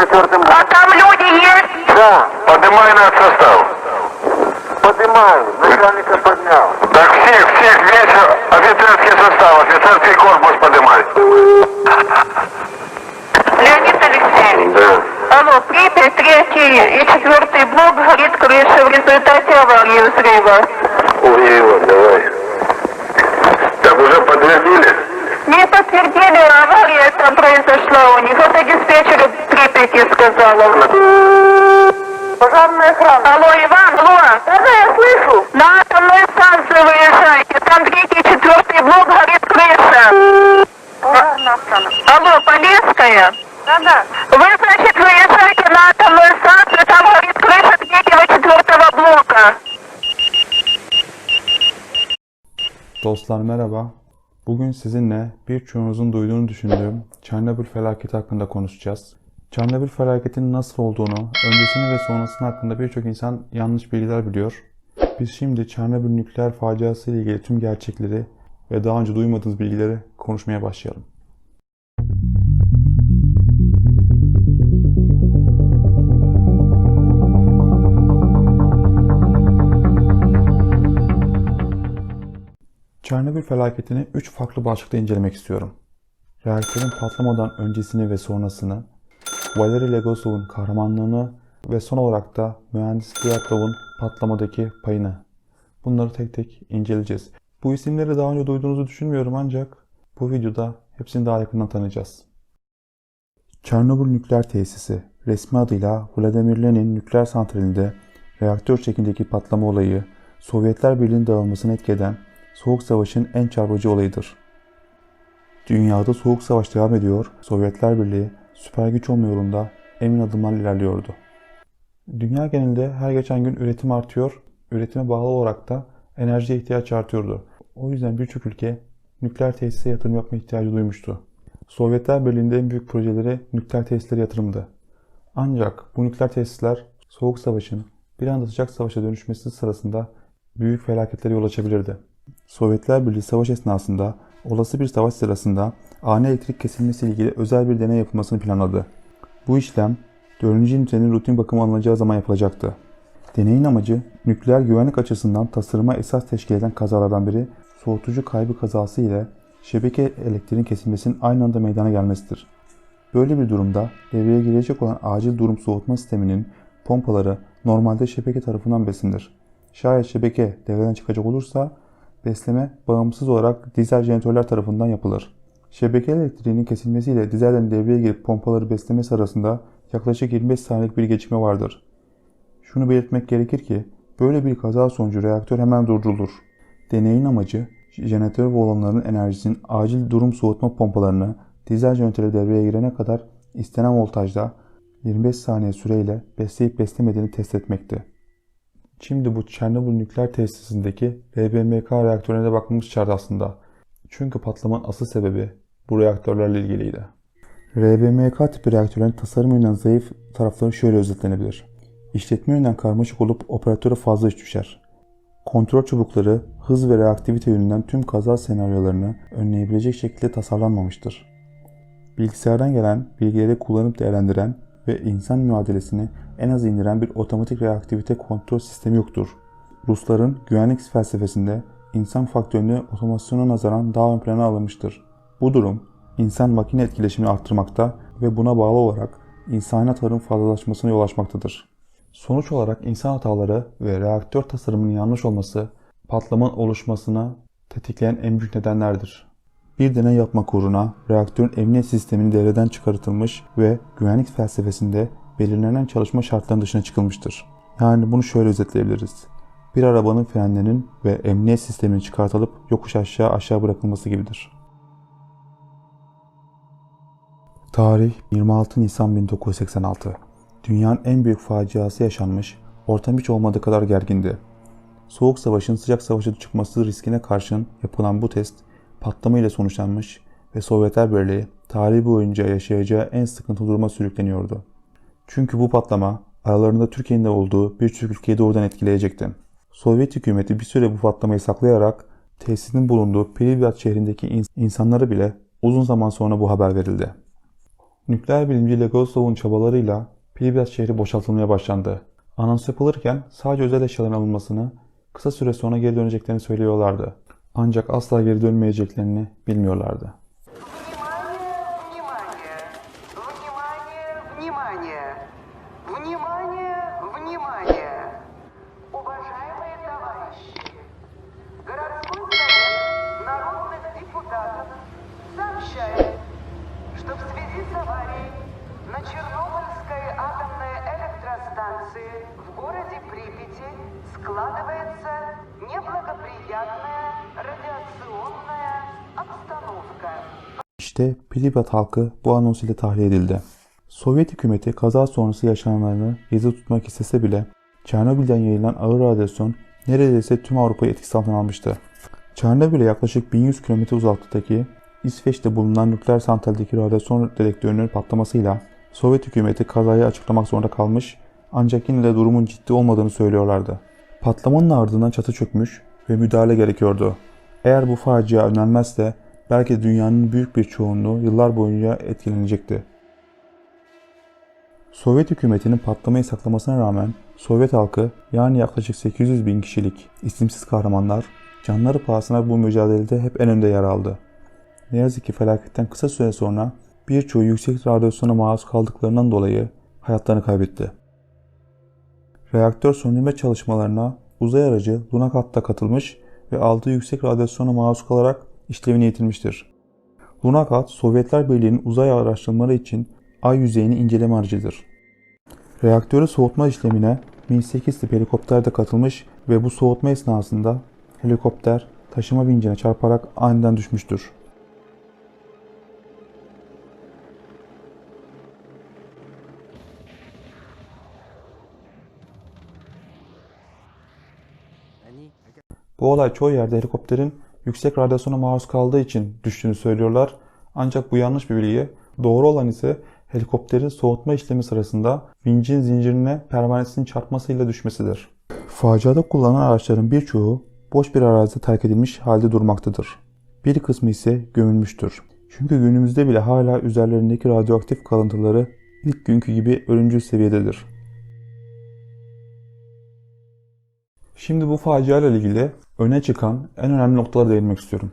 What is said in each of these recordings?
четвертым... А там люди есть? Да, Поднимай на состав. поднимаю. Начальника поднял. Так всех, всех, весь офицерский состав, офицерский корпус поднимай. Леонид Алексеевич. Да. Алло, Припять, третий и четвертый блок горит крыша в результате аварии взрыва. Ой, давай. Так уже подтвердили? Не подтвердили, авария там произошла у них. Это диспетчер Алло, Иван, алло. Да, я слышу. На атомную станцию выезжайте. Там третий, четвертый блок горит крыша. Пожарная охрана. Алло, Полесская? Да, да. Вы, значит, выезжайте на атомную станцию, там горит крыша третьего, четвертого блока. Dostlar merhaba. Bugün sizinle birçoğunuzun duyduğunu düşündüğüm Çernobil felaketi hakkında konuşacağız. Çernobil felaketinin nasıl olduğunu, öncesini ve sonrasını hakkında birçok insan yanlış bilgiler biliyor. Biz şimdi Çernobil nükleer faciası ile ilgili tüm gerçekleri ve daha önce duymadığınız bilgileri konuşmaya başlayalım. Çernobil felaketini 3 farklı başlıkta incelemek istiyorum. Reaktörün patlamadan öncesini ve sonrasını, Valeri Legosov'un kahramanlığını ve son olarak da mühendis Ryatlov'un patlamadaki payını. Bunları tek tek inceleyeceğiz. Bu isimleri daha önce duyduğunuzu düşünmüyorum ancak bu videoda hepsini daha yakından tanıyacağız. Çernobil Nükleer Tesisi, resmi adıyla Vladimir Lenin Nükleer Santrali'nde reaktör şeklindeki patlama olayı, Sovyetler Birliği'nin dağılmasını etki eden Soğuk Savaş'ın en çarpıcı olayıdır. Dünyada Soğuk Savaş devam ediyor, Sovyetler Birliği süper güç olma yolunda emin adımlarla ilerliyordu. Dünya genelinde her geçen gün üretim artıyor, üretime bağlı olarak da enerjiye ihtiyaç artıyordu. O yüzden birçok ülke nükleer tesise yatırım yapma ihtiyacı duymuştu. Sovyetler Birliği'nde en büyük projeleri nükleer tesislere yatırımdı. Ancak bu nükleer tesisler Soğuk Savaş'ın bir anda sıcak savaşa dönüşmesi sırasında büyük felaketlere yol açabilirdi. Sovyetler Birliği savaş esnasında olası bir savaş sırasında ani elektrik kesilmesi ile ilgili özel bir deney yapılmasını planladı. Bu işlem 4. ünitenin rutin bakımı alınacağı zaman yapılacaktı. Deneyin amacı nükleer güvenlik açısından tasarıma esas teşkil eden kazalardan biri soğutucu kaybı kazası ile şebeke elektriğin kesilmesinin aynı anda meydana gelmesidir. Böyle bir durumda devreye girecek olan acil durum soğutma sisteminin pompaları normalde şebeke tarafından beslenir. Şayet şebeke devreden çıkacak olursa besleme bağımsız olarak dizel jeneratörler tarafından yapılır. Şebeke elektriğinin kesilmesiyle dizellerin devreye girip pompaları beslemesi arasında yaklaşık 25 saniyelik bir gecikme vardır. Şunu belirtmek gerekir ki böyle bir kaza sonucu reaktör hemen durdurulur. Deneyin amacı jeneratör ve olanların enerjisinin acil durum soğutma pompalarını dizel jeneratörü devreye girene kadar istenen voltajda 25 saniye süreyle besleyip beslemediğini test etmekti. Şimdi bu Çernobil nükleer tesisindeki RBMK reaktörüne de bakmamız şart aslında. Çünkü patlamanın asıl sebebi bu reaktörlerle ilgiliydi. RBMK tipi reaktörlerin tasarım yönünden zayıf tarafları şöyle özetlenebilir. İşletme yönünden karmaşık olup operatöre fazla iş düşer. Kontrol çubukları hız ve reaktivite yönünden tüm kaza senaryolarını önleyebilecek şekilde tasarlanmamıştır. Bilgisayardan gelen bilgileri kullanıp değerlendiren ve insan mücadelesini en az indiren bir otomatik reaktivite kontrol sistemi yoktur. Rusların güvenlik felsefesinde insan faktörünü otomasyona nazaran daha ön plana alınmıştır. Bu durum insan makine etkileşimini arttırmakta ve buna bağlı olarak insani hatarın fazlalaşmasına yol açmaktadır. Sonuç olarak insan hataları ve reaktör tasarımının yanlış olması patlamanın oluşmasına tetikleyen en büyük nedenlerdir. Bir deney yapmak uğruna reaktörün emniyet sistemini devreden çıkartılmış ve güvenlik felsefesinde belirlenen çalışma şartlarının dışına çıkılmıştır. Yani bunu şöyle özetleyebiliriz. Bir arabanın frenlerinin ve emniyet sisteminin çıkartılıp yokuş aşağı aşağı bırakılması gibidir. Tarih 26 Nisan 1986. Dünyanın en büyük faciası yaşanmış, ortam hiç olmadığı kadar gergindi. Soğuk savaşın sıcak savaşa çıkması riskine karşın yapılan bu test patlama ile sonuçlanmış ve Sovyetler Birliği tarihi boyunca yaşayacağı en sıkıntılı duruma sürükleniyordu. Çünkü bu patlama aralarında Türkiye'nin de olduğu birçok ülkeyi doğrudan etkileyecekti. Sovyet hükümeti bir süre bu patlamayı saklayarak tesisin bulunduğu Pripyat şehrindeki ins- insanlara bile uzun zaman sonra bu haber verildi. Nükleer bilimci Legosov'un çabalarıyla Pripyat şehri boşaltılmaya başlandı. Anons yapılırken sadece özel eşyaların alınmasını, kısa süre sonra geri döneceklerini söylüyorlardı. Ancak asla geri dönmeyeceklerini bilmiyorlardı. сообщает, что в связи с аварией на Чернобыльской атомной электростанции в городе Припяти складывается неблагоприятная радиационная обстановка. İşte Pripyat halkı bu anons ile tahliye edildi. Sovyet hükümeti kaza sonrası yaşananlarını gizli tutmak istese bile Çernobil'den yayılan ağır radyasyon neredeyse tüm Avrupa'yı etkisi altına almıştı. Çernobil'e yaklaşık 1100 km uzaklıktaki İsveç'te bulunan nükleer santraldeki radyasyon dedektörünün patlamasıyla Sovyet hükümeti kazayı açıklamak zorunda kalmış ancak yine de durumun ciddi olmadığını söylüyorlardı. Patlamanın ardından çatı çökmüş ve müdahale gerekiyordu. Eğer bu facia önlenmezse belki dünyanın büyük bir çoğunluğu yıllar boyunca etkilenecekti. Sovyet hükümetinin patlamayı saklamasına rağmen Sovyet halkı yani yaklaşık 800 bin kişilik isimsiz kahramanlar canları pahasına bu mücadelede hep en önde yer aldı. Ne yazık ki felaketten kısa süre sonra birçoğu yüksek radyasyona maruz kaldıklarından dolayı hayatlarını kaybetti. Reaktör söndürme çalışmalarına uzay aracı Lunakat katılmış ve aldığı yüksek radyasyona maruz kalarak işlevini yitirmiştir. Lunakat, Sovyetler Birliği'nin uzay araştırmaları için ay yüzeyini inceleme aracıdır. Reaktörü soğutma işlemine Mi-8 tip helikopter de katılmış ve bu soğutma esnasında helikopter taşıma vincine çarparak aniden düşmüştür. Olay çoğu yerde helikopterin yüksek radyasyona maruz kaldığı için düştüğünü söylüyorlar. Ancak bu yanlış bir bilgi. Doğru olan ise helikopterin soğutma işlemi sırasında vincin zincirine pervanesinin çarpmasıyla düşmesidir. Faciada kullanılan araçların birçoğu boş bir arazide terk edilmiş halde durmaktadır. Bir kısmı ise gömülmüştür. Çünkü günümüzde bile hala üzerlerindeki radyoaktif kalıntıları ilk günkü gibi ölümcül seviyededir. Şimdi bu facia ile ilgili öne çıkan en önemli noktalara değinmek istiyorum.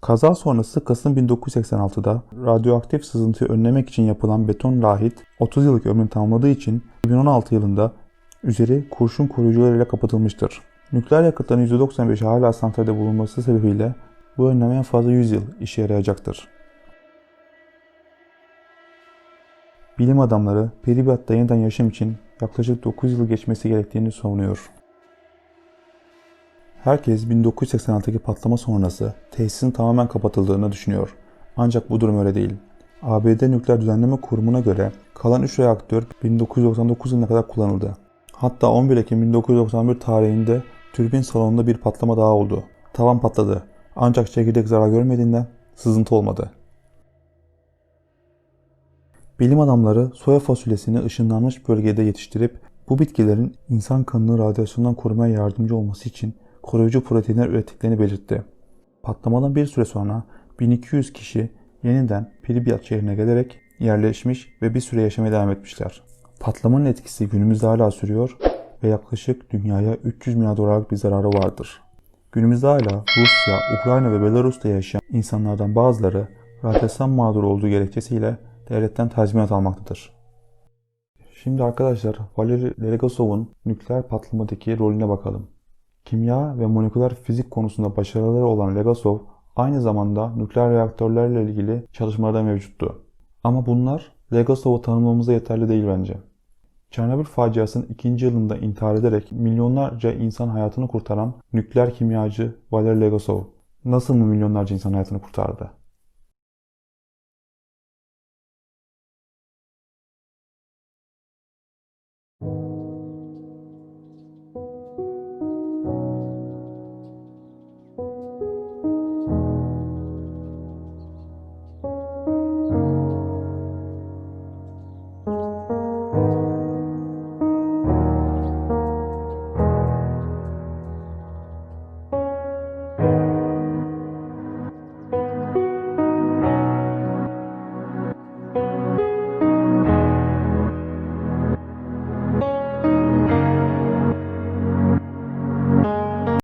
Kaza sonrası Kasım 1986'da radyoaktif sızıntıyı önlemek için yapılan beton lahit 30 yıllık ömrünü tamamladığı için 2016 yılında üzeri kurşun koruyucularıyla kapatılmıştır. Nükleer yakıtların %95'i hala santralde bulunması sebebiyle bu önlem en fazla 100 yıl işe yarayacaktır. Bilim adamları Pripyat'ta yeniden yaşam için yaklaşık 9 yıl geçmesi gerektiğini savunuyor. Herkes 1986'daki patlama sonrası tesisin tamamen kapatıldığını düşünüyor. Ancak bu durum öyle değil. ABD Nükleer Düzenleme Kurumu'na göre kalan 3 reaktör 1999 yılına kadar kullanıldı. Hatta 11 Ekim 1991 tarihinde türbin salonunda bir patlama daha oldu. Tavan patladı. Ancak çekirdek zarar görmediğinden sızıntı olmadı. Bilim adamları soya fasulyesini ışınlanmış bölgede yetiştirip bu bitkilerin insan kanını radyasyondan korumaya yardımcı olması için koruyucu proteinler ürettiklerini belirtti. Patlamadan bir süre sonra 1200 kişi yeniden Pripyat şehrine gelerek yerleşmiş ve bir süre yaşamaya devam etmişler. Patlamanın etkisi günümüzde hala sürüyor ve yaklaşık dünyaya 300 milyar dolarlık bir zararı vardır. Günümüzde hala Rusya, Ukrayna ve Belarus'ta yaşayan insanlardan bazıları radyasyon mağduru olduğu gerekçesiyle devletten tazminat almaktadır. Şimdi arkadaşlar Valeri Legasov'un nükleer patlamadaki rolüne bakalım. Kimya ve moleküler fizik konusunda başarıları olan Legasov aynı zamanda nükleer reaktörlerle ilgili çalışmalarda mevcuttu. Ama bunlar Legasov'u tanımlamamıza yeterli değil bence. Çernobil faciasının ikinci yılında intihar ederek milyonlarca insan hayatını kurtaran nükleer kimyacı Valeri Legasov nasıl mı milyonlarca insan hayatını kurtardı?